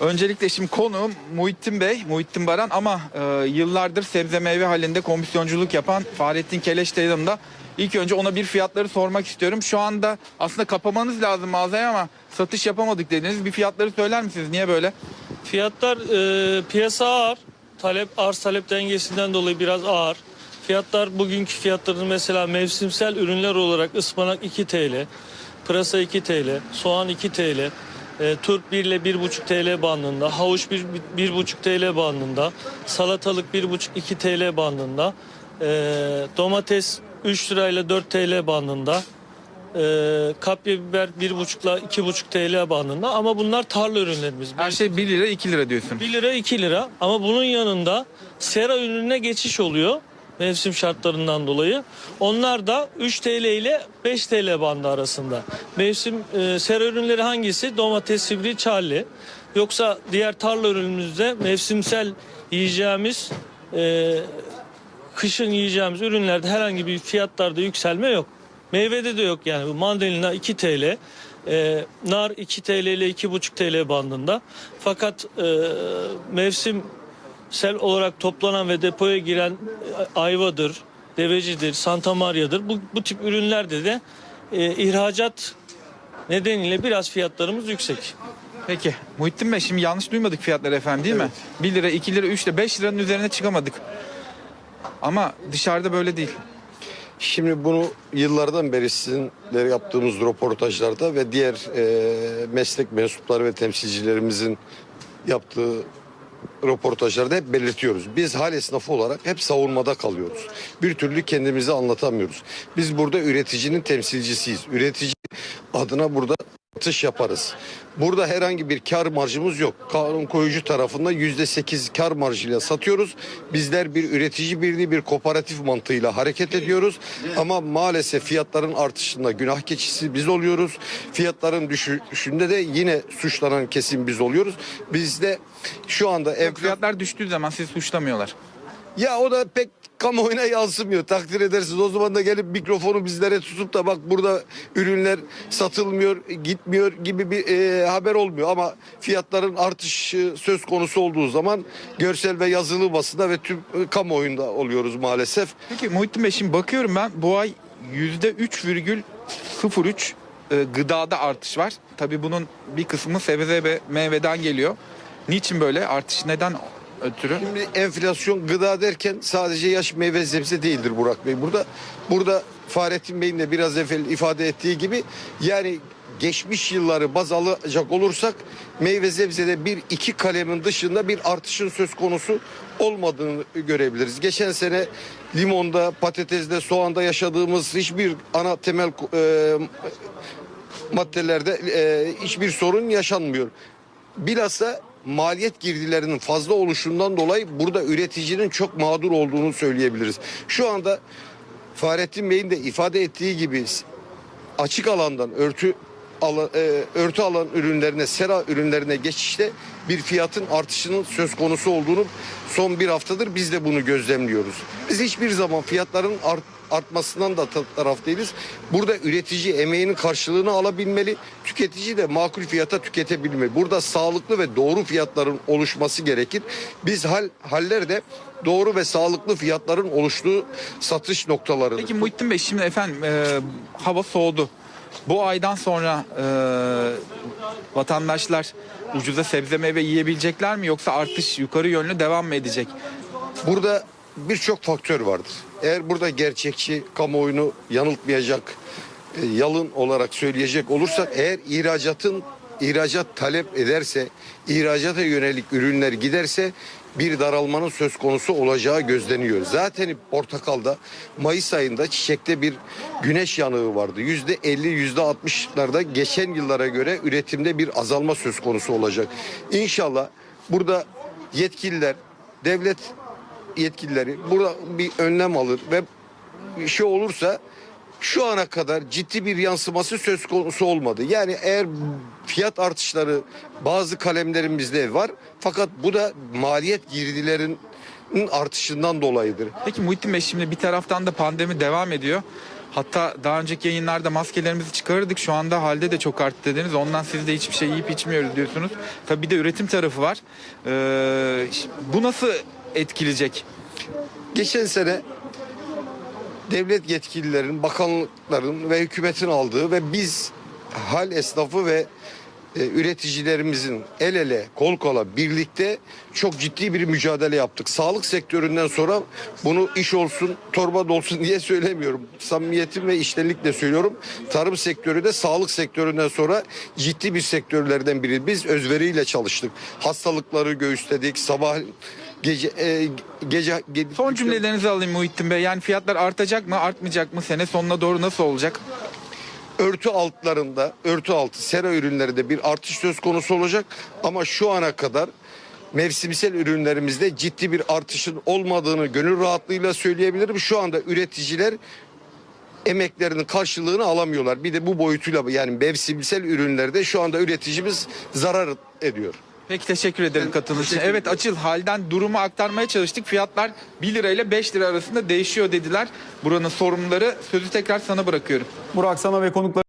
Öncelikle şimdi konuğum Muhittin Bey, Muhittin Baran ama e, yıllardır sebze meyve halinde komisyonculuk yapan Fahrettin Keleş de yanımda. İlk önce ona bir fiyatları sormak istiyorum. Şu anda aslında kapamanız lazım mağazayı ama satış yapamadık dediniz. Bir fiyatları söyler misiniz? Niye böyle? Fiyatlar e, piyasa ağır. Talep arz talep dengesinden dolayı biraz ağır. Fiyatlar bugünkü fiyatların mesela mevsimsel ürünler olarak ıspanak 2 TL, pırasa 2 TL, soğan 2 TL, e, turp 1 ile 1,5 TL bandında, havuç 1, 1,5 TL bandında, salatalık 1,5-2 TL bandında, e, domates 3 lirayla 4 TL bandında, e, kapya biber 1,5 ile 2,5 TL bandında ama bunlar tarla ürünlerimiz. Her şey 1 lira 2 lira diyorsun. 1 lira 2 lira ama bunun yanında sera ürününe geçiş oluyor mevsim şartlarından dolayı. Onlar da 3 TL ile 5 TL bandı arasında. Mevsim e, sera ürünleri hangisi? Domates, sivri, çarli. Yoksa diğer tarla ürünümüzde mevsimsel yiyeceğimiz e, kışın yiyeceğimiz ürünlerde herhangi bir fiyatlarda yükselme yok. Meyvede de yok yani. Mandalina 2 TL, e, nar 2 TL ile 2,5 TL bandında. Fakat e, mevsimsel olarak toplanan ve depoya giren e, ayvadır, devecidir, Santa Maria'dır. Bu, bu tip ürünlerde de e, ihracat nedeniyle biraz fiyatlarımız yüksek. Peki Muhittin Bey şimdi yanlış duymadık fiyatları efendim değil mi? 1 lira 2 lira 3 lira 5 liranın üzerine çıkamadık. Ama dışarıda böyle değil. Şimdi bunu yıllardan beri sizinle yaptığımız röportajlarda ve diğer e, meslek mensupları ve temsilcilerimizin yaptığı röportajlarda hep belirtiyoruz. Biz hal esnafı olarak hep savunmada kalıyoruz. Bir türlü kendimizi anlatamıyoruz. Biz burada üreticinin temsilcisiyiz. Üretici adına burada satış yaparız. Burada herhangi bir kar marjımız yok. Kanun koyucu tarafından yüzde sekiz kar marjıyla satıyoruz. Bizler bir üretici birliği bir kooperatif mantığıyla hareket ediyoruz. Ama maalesef fiyatların artışında günah keçisi biz oluyoruz. Fiyatların düşüşünde de yine suçlanan kesim biz oluyoruz. Bizde şu anda enflasyon fiyatlar düştüğü zaman sizi suçlamıyorlar. ya o da pek kamuoyuna yansımıyor takdir edersiniz. O zaman da gelip mikrofonu bizlere tutup da bak burada ürünler satılmıyor, gitmiyor gibi bir e, haber olmuyor. Ama fiyatların artışı söz konusu olduğu zaman görsel ve yazılı basında ve tüm e, kamuoyunda oluyoruz maalesef. Peki Muhittin Bey şimdi bakıyorum ben bu ay %3,03 e, gıdada artış var. Tabii bunun bir kısmı sebze ve meyveden geliyor. Niçin böyle artış neden ötürü? Şimdi enflasyon gıda derken sadece yaş meyve sebze değildir Burak Bey. Burada burada Fahrettin Bey'in de biraz evvel ifade ettiği gibi yani geçmiş yılları baz alacak olursak meyve sebzede bir iki kalemin dışında bir artışın söz konusu olmadığını görebiliriz. Geçen sene limonda, patatesde, soğanda yaşadığımız hiçbir ana temel e, maddelerde e, hiçbir sorun yaşanmıyor. Bilhassa maliyet girdilerinin fazla oluşundan dolayı burada üreticinin çok mağdur olduğunu söyleyebiliriz. Şu anda Fahrettin Bey'in de ifade ettiği gibi açık alandan örtü alan, e, örtü alan ürünlerine, sera ürünlerine geçişte bir fiyatın artışının söz konusu olduğunu son bir haftadır biz de bunu gözlemliyoruz. Biz hiçbir zaman fiyatların art, artmasından da ta- taraf değiliz. Burada üretici emeğinin karşılığını alabilmeli, tüketici de makul fiyata tüketebilmeli. Burada sağlıklı ve doğru fiyatların oluşması gerekir. Biz hal hallerde doğru ve sağlıklı fiyatların oluştuğu satış noktaları. Peki Muhittin Bey şimdi efendim e, hava soğudu. Bu aydan sonra e, vatandaşlar ucuza sebze meyve yiyebilecekler mi yoksa artış yukarı yönlü devam mı edecek? Burada birçok faktör vardır. Eğer burada gerçekçi kamuoyunu yanıltmayacak, e, yalın olarak söyleyecek olursak eğer ihracatın ihracat talep ederse, ihracata yönelik ürünler giderse bir daralmanın söz konusu olacağı gözleniyor. Zaten portakalda Mayıs ayında çiçekte bir güneş yanığı vardı. Yüzde 50, yüzde 60'larda geçen yıllara göre üretimde bir azalma söz konusu olacak. İnşallah burada yetkililer, devlet yetkilileri burada bir önlem alır ve bir şey olursa şu ana kadar ciddi bir yansıması söz konusu olmadı. Yani eğer fiyat artışları bazı kalemlerimizde var fakat bu da maliyet girdilerinin artışından dolayıdır. Peki Muhittin Bey şimdi bir taraftan da pandemi devam ediyor. Hatta daha önceki yayınlarda maskelerimizi çıkarırdık. Şu anda halde de çok arttı dediniz. Ondan siz de hiçbir şey yiyip içmiyoruz diyorsunuz. Tabii bir de üretim tarafı var. Ee, bu nasıl etkileyecek? Geçen sene devlet yetkililerin, bakanlıkların ve hükümetin aldığı ve biz hal esnafı ve e, üreticilerimizin el ele kol kola birlikte çok ciddi bir mücadele yaptık. Sağlık sektöründen sonra bunu iş olsun torba dolsun diye söylemiyorum. Samimiyetim ve iştenlikle söylüyorum. Tarım sektörü de sağlık sektöründen sonra ciddi bir sektörlerden biri. Biz özveriyle çalıştık. Hastalıkları göğüsledik. Sabah gece e, gece ge- Son cümlelerinizi alayım Muhittin Bey. Yani fiyatlar artacak mı, artmayacak mı? Sene sonuna doğru nasıl olacak? Örtü altlarında, örtü altı sera ürünlerinde bir artış söz konusu olacak. Ama şu ana kadar mevsimsel ürünlerimizde ciddi bir artışın olmadığını gönül rahatlığıyla söyleyebilirim. Şu anda üreticiler emeklerinin karşılığını alamıyorlar. Bir de bu boyutuyla yani mevsimsel ürünlerde şu anda üreticimiz zarar ediyor. Peki teşekkür ederim katıldığınız için. Evet Açıl halden durumu aktarmaya çalıştık. Fiyatlar 1 lira ile 5 lira arasında değişiyor dediler. Buranın sorumluları sözü tekrar sana bırakıyorum. Burak sana ve konuklar